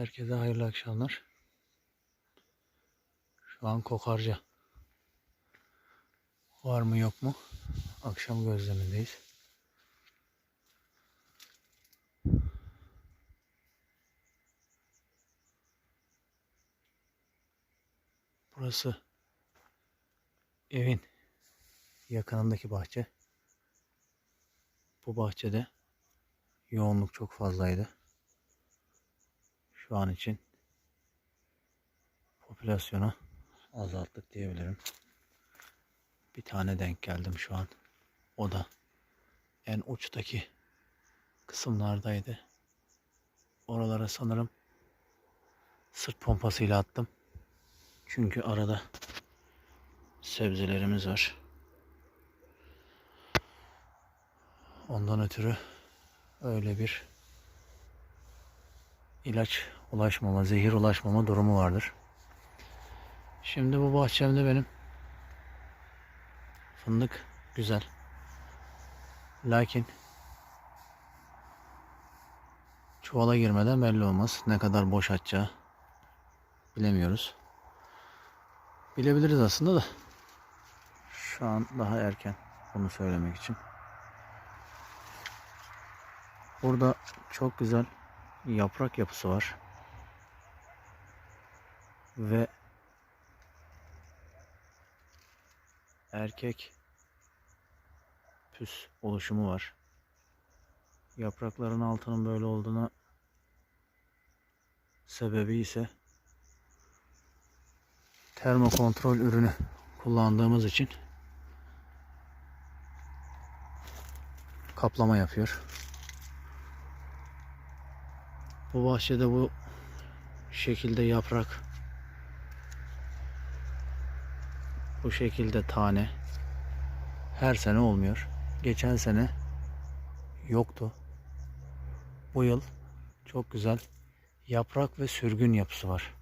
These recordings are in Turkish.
Herkese hayırlı akşamlar. Şu an kokarca. Var mı yok mu? Akşam gözlemindeyiz. Burası evin yakınındaki bahçe. Bu bahçede yoğunluk çok fazlaydı. Şu an için popülasyonu azalttık diyebilirim. Bir tane denk geldim şu an. O da en uçtaki kısımlardaydı. Oralara sanırım sırt pompasıyla attım. Çünkü arada sebzelerimiz var. Ondan ötürü öyle bir ilaç ulaşmama, zehir ulaşmama durumu vardır. Şimdi bu bahçemde benim fındık güzel. Lakin çuvala girmeden belli olmaz. Ne kadar boş açacağı bilemiyoruz. Bilebiliriz aslında da şu an daha erken bunu söylemek için. Burada çok güzel yaprak yapısı var. Ve erkek püs oluşumu var. Yaprakların altının böyle olduğuna sebebi ise termokontrol ürünü kullandığımız için kaplama yapıyor. Bu bahçede bu şekilde yaprak bu şekilde tane her sene olmuyor. Geçen sene yoktu. Bu yıl çok güzel yaprak ve sürgün yapısı var.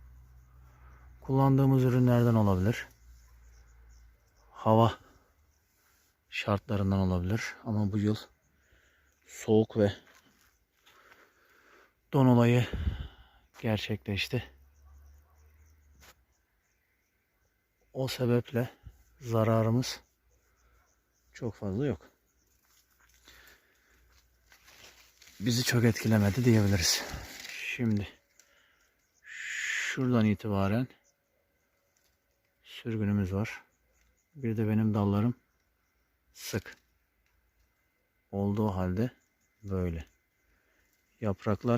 Kullandığımız ürünlerden olabilir. Hava şartlarından olabilir ama bu yıl soğuk ve don olayı gerçekleşti. O sebeple zararımız çok fazla yok. Bizi çok etkilemedi diyebiliriz. Şimdi şuradan itibaren sürgünümüz var. Bir de benim dallarım sık. Olduğu halde böyle. Yapraklar